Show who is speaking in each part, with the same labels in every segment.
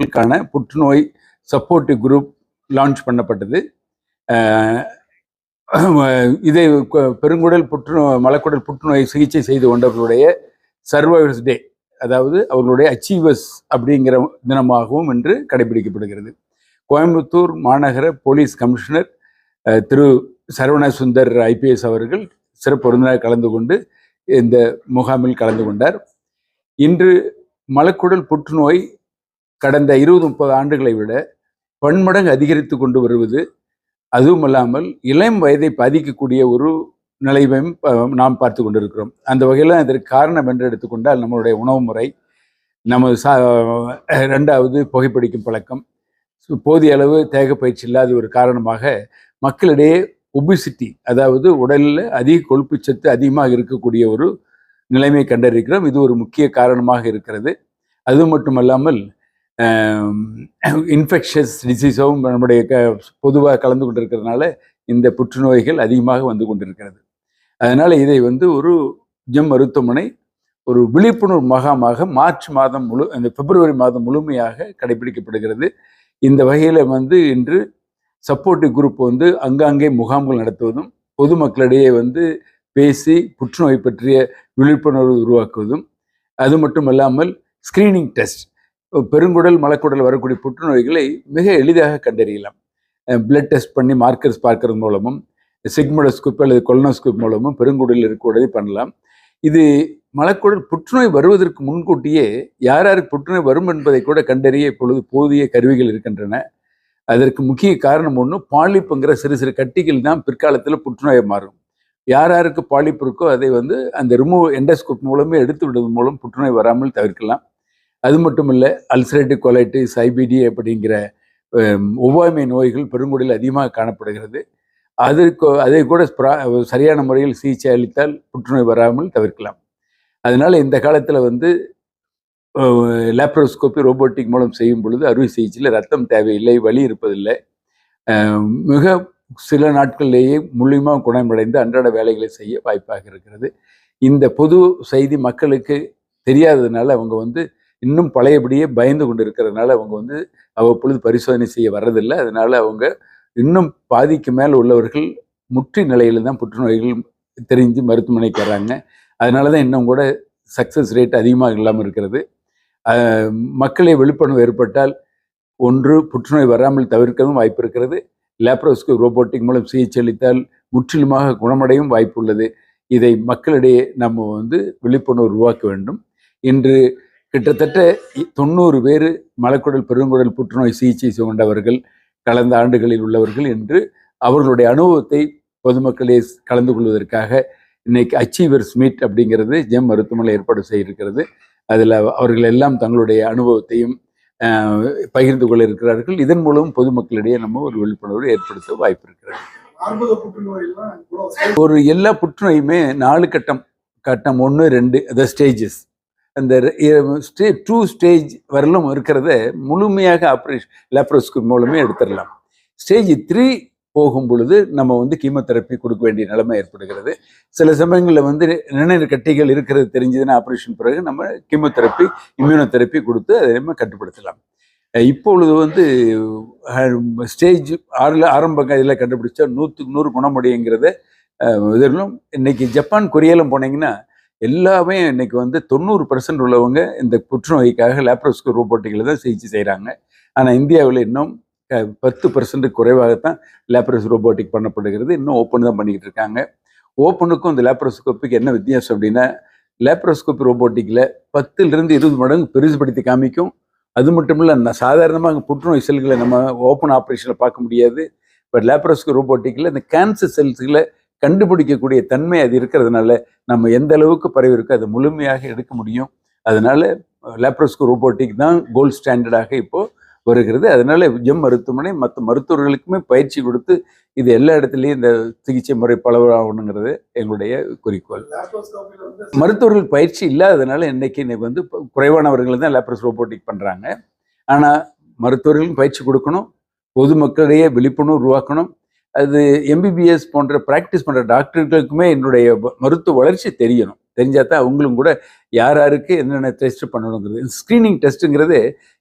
Speaker 1: க்கான புற்றுநோய் supportive group launch பண்ணப்பட்டது. இதை பெருங்குடல் புற்றுநோய் மலக்குடல் புற்றுநோய் சிகிச்சை செய்து கொண்டவர்களுடைய சர்வைவர்ஸ் டே அதாவது அவர்களுடைய அச்சீவர்ஸ் அப்படிங்கிற தினமாகவும் இன்று கடைபிடிக்கப்படுகிறது. கோயம்புத்தூர் மாநகர police commissioner Thiru Saravana Sundar IPS அவர்கள் சிறப்பு விருந்தினர் கலந்து கொண்டு இந்த முகாமில் கலந்து கொண்டார். இன்று மலக்குடல் புற்றுநோய் கடந்த இருபது முப்பது ஆண்டுகளை விட பன்மடங்கு அதிகரித்து கொண்டு வருவது அதுவும் இல்லாமல் இளம் வயதை பாதிக்கக்கூடிய ஒரு நிலைமையும் நாம் பார்த்து கொண்டிருக்கிறோம். அந்த வகையில் இதற்கு காரணம் என்று எடுத்துக்கொண்டால் நம்மளுடைய உணவு முறை நமது சா ரெண்டாவது புகைப்பிடிக்கும் பழக்கம். போதிய அளவு தேக பயிற்சி இல்லாத ஒரு காரணமாக மக்களிடையே ஒபிசிட்டி அதாவது உடலில் அதிக கொழுப்பு சத்து அதிகமாக இருக்கக்கூடிய ஒரு நிலைமை கண்டறிக்கிறோம் இது ஒரு முக்கிய காரணமாக இருக்கிறது. அது மட்டுமல்லாமல் இன்ஃபெக்ஷஸ் டிசீஸும் நம்முடைய க பொதுவாக கலந்து கொண்டிருக்கிறதுனால இந்த புற்றுநோய்கள் அதிகமாக வந்து கொண்டிருக்கிறது. அதனால் இதை வந்து ஒரு ஜெம் மருத்துவமனை ஒரு விழிப்புணர்வு மகாமாக மார்ச் மாதம் முழு அந்த பிப்ரவரி மாதம் முழுமையாக கடைபிடிக்கப்படுகிறது. இந்த வகையில் வந்து இன்று சப்போர்ட்டிவ் குரூப் வந்து அங்காங்கே முகாம்கள் நடத்துவதும் பொதுமக்களிடையே வந்து பேசி புற்றுநோய் பற்றிய விழிப்புணர்வு உருவாக்குவதும் அது மட்டும் இல்லாமல் ஸ்க்ரீனிங் டெஸ்ட் பெருங்குடல் மலக்குடல் வரக்கூடிய புற்றுநோய்களை மிக எளிதாக கண்டறியலாம். பிளட் டெஸ்ட் பண்ணி மார்க்கர்ஸ் பார்க்கறது மூலமும் சிக்மோடோஸ்கோப் அல்லது கொலனோஸ்கோப் மூலமும் பெருங்குடலில் இருக்கக்கூடியதை பண்ணலாம். இது மலக்குடல் புற்றுநோய் வருவதற்கு முன்கூட்டியே யார் யாருக்கு புற்றுநோய் வரும் என்பதை கூட கண்டறிய இப்பொழுது போதிய கருவிகள் இருக்கின்றன. அதற்கு முக்கிய காரணம் ஒன்று பாலிப்புங்கிற சிறு சிறு கட்டிகள் தான் பிற்காலத்தில் புற்றுநோயை மாறும். யார் யாருக்கு பாலிப்பு இருக்கோ அதை வந்து அந்த ரிமூவ் எண்டோஸ்கோப் மூலமே எடுத்து விடுவதன் மூலம் புற்றுநோய் வராமல் தவிர்க்கலாம். அது மட்டும் இல்லை அல்சரேட்டிக் கொலைட்டிஸ் ஐபிடி அப்படிங்கிற ஒவ்வாமை நோய்கள் பெருங்குடியில் அதிகமாக காணப்படுகிறது. அதற்கு அதை கூட சரியான முறையில் சிகிச்சை அளித்தால் புற்றுநோய் வராமல் தவிர்க்கலாம். அதனால் இந்த காலத்தில் வந்து லேப்ரோஸ்கோப்பி ரோபோட்டிக் மூலம் செய்யும் பொழுது அறுவை சிகிச்சையில் ரத்தம் தேவையில்லை வலி இருப்பதில்லை. மிக சில நாட்களிலேயே முழுமையாக குணமடைந்து அன்றாட வேலைகளை செய்ய வாய்ப்பாக இருக்கிறது. இந்த பொது செய்தி மக்களுக்கு தெரியாததுனால அவங்க வந்து இன்னும் பழையபடியே பயந்து கொண்டு இருக்கிறதுனால அவங்க வந்து அவ்வப்பொழுது பரிசோதனை செய்ய வர்றதில்லை. அதனால அவங்க இன்னும் பாதிக்கு மேல் உள்ளவர்கள் முற்றி நிலையில் தான் புற்றுநோய்கள் தெரிஞ்சு மருத்துவமனைக்கு வர்றாங்க. அதனால தான் இன்னும் கூட சக்ஸஸ் ரேட் அதிகமாக இல்லாமல் இருக்கிறது. மக்களை விழிப்புணர்வு ஏற்பட்டால் ஒன்று புற்றுநோய் வராமல் தவிர்க்கவும் வாய்ப்பு இருக்கிறது. லேப்ரோஸ்கோப் ரோபோட்டிக் மூலம் சிகிச்சை அளித்தால் முற்றிலுமாக குணமடையும் வாய்ப்பு உள்ளது. இதை மக்களிடையே நம்ம வந்து விழிப்புணர்வு உருவாக்க வேண்டும். இன்று கிட்டத்தட்ட தொண்ணூறு பேர் மலக்குடல் பெருங்குடல் புற்றுநோய் சிகிச்சை கொண்டவர்கள் கடந்த ஆண்டுகளில் உள்ளவர்கள் என்று அவர்களுடைய அனுபவத்தை பொதுமக்களே கலந்து கொள்வதற்காக இன்னைக்கு அச்சீவர்ஸ் மீட் அப்படிங்கிறது ஜெம் மருத்துவமனை ஏற்பாடு செய்திருக்கிறது. அதில் அவர்கள் எல்லாம் தங்களுடைய அனுபவத்தையும் பகிர்ந்து கொள்ள இருக்கிறார்கள். இதன் மூலம் பொதுமக்களிடையே நம்ம ஒரு விழிப்புணர்வு ஏற்படுத்த வாய்ப்பு இருக்கிறது. ஒரு எல்லா புற்றுநோயுமே நாலு கட்டம் கட்டம் ஒன்று ரெண்டு அந்த ஸ்டேஜஸ் அந்த ஸ்டே டூ ஸ்டேஜ் வரலும் இருக்கிறத முழுமையாக ஆப்ரேஷன் லேப்ரோஸ்கோப் மூலமே எடுத்துடலாம். ஸ்டேஜ் த்ரீ போகும் பொழுது நம்ம வந்து கீமோதெரப்பி கொடுக்க வேண்டிய நிலைமை ஏற்படுகிறது. சில சமயங்களில் வந்து நினைவு கட்டிகள் இருக்கிறது தெரிஞ்சதுன்னா ஆப்ரேஷன் பிறகு நம்ம கீமோதெரப்பி இம்யூனோதெரப்பி கொடுத்து அதை நம்ம கட்டுப்படுத்தலாம். இப்பொழுது வந்து ஸ்டேஜ் ஆறில் ஆரம்ப இதில் கண்டுபிடிச்சா நூற்றுக்கு நூறு குணமுடியுங்கிறத இதெல்லாம் இன்னைக்கு ஜப்பான் கொரியாலும் போனீங்கன்னா எல்லாமே இன்னைக்கு வந்து தொண்ணூறு பர்சன்ட் உள்ளவங்க இந்த புற்றுநோய்க்காக லேப்ரோஸ்கோப் ரோபோட்டிக்கில் தான் சிகிச்சை செய்கிறாங்க ஆனால் இந்தியாவில் இன்னும் பத்து பர்சன்ட் குறைவாகத்தான் லேப்ரோஸ் ரோபோட்டிக் பண்ணப்படுகிறது. இன்னும் ஓப்பன் தான் பண்ணிக்கிட்டு இருக்காங்க. ஓப்பனுக்கும் இந்த லேப்ரோஸ்கோப்புக்கு என்ன வித்தியாசம் அப்படின்னா லேப்ரோஸ்கோப் ரோபோட்டிக்கில் பத்துலேருந்து இருபது மடங்கு பெருசுபடுத்தி காமிக்கும். அது மட்டும் இல்லை சாதாரணமாக புற்றுநோய் செல்களை நம்ம ஓப்பன் ஆப்ரேஷனில் பார்க்க முடியாது. பட் லேப்ரோஸ்கோப் ரோபோட்டிக்கில் இந்த கேன்சர் செல்ஸுகளை கண்டுபிடிக்கக்கூடிய தன்மை அது இருக்கிறதுனால நம்ம எந்த அளவுக்கு பரவி இருக்கோ அதை முழுமையாக எடுக்க முடியும். அதனால லேப்ரோஸ்கோ ரோபோட்டிக் தான் கோல்ட் ஸ்டாண்டர்டாக இப்போது வருகிறது. அதனால ஜெம் மருத்துவமனை மற்ற மருத்துவர்களுக்குமே பயிற்சி கொடுத்து இது எல்லா இடத்துலையும் இந்த சிகிச்சை முறை பலவராகணுங்கிறது எங்களுடைய குறிக்கோள். மருத்துவர்கள் பயிற்சி இல்லாததுனால இன்னைக்கு இன்னைக்கு வந்து குறைவானவர்கள் தான் லேப்ரோஸ் ரோபோட்டிக் பண்ணுறாங்க ஆனால் மருத்துவர்களும் பயிற்சி கொடுக்கணும். பொதுமக்களிடையே விழிப்புணர்வு உருவாக்கணும். அது எம்பிபிஎஸ் போன்ற ப்ராக்டிஸ் பண்ணுற டாக்டர்களுக்குமே என்னுடைய மருத்துவ வளர்ச்சி தெரியணும். தெரிஞ்சால் தான் அவங்களும் கூட யார் யாருக்கு என்னென்ன டெஸ்ட் பண்ணணுங்கிறது ஸ்க்ரீனிங் டெஸ்ட்டுங்கிறது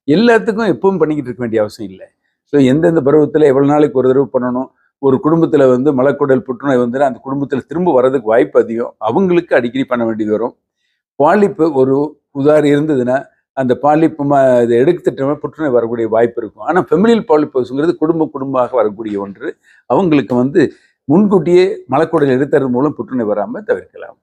Speaker 1: எல்லாத்துக்கும் எப்பவும் பண்ணிக்கிட்டு இருக்க வேண்டிய அவசியம் இல்லை. ஸோ எந்தெந்த பருவத்தில் எவ்வளோ நாளைக்கு ஒரு தடவை பண்ணணும் ஒரு குடும்பத்தில் வந்து மலக்குடல் புற்றுநோய் வந்து அந்த குடும்பத்தில் திரும்ப வர்றதுக்கு வாய்ப்பு அதிகம். அவங்களுக்கு அடிக்கடி பண்ண வேண்டியது வரும். பாலிப்பு ஒரு உதாரி இருந்ததுன்னா அந்த பாலிப்பு இதை எடுத்துட்டோமே புற்றுநோய் வரக்கூடிய வாய்ப்பு இருக்கும். ஆனால் ஃபெமிலியல் பாலிப்போஸுங்கிறது குடும்ப குடும்பமாக வரக்கூடிய ஒன்று. அவங்களுக்கு வந்து முன்கூட்டியே மலக்குடல் எடுத்தது மூலம் புற்றுநோய் வராமல் தவிர்க்கலாம்.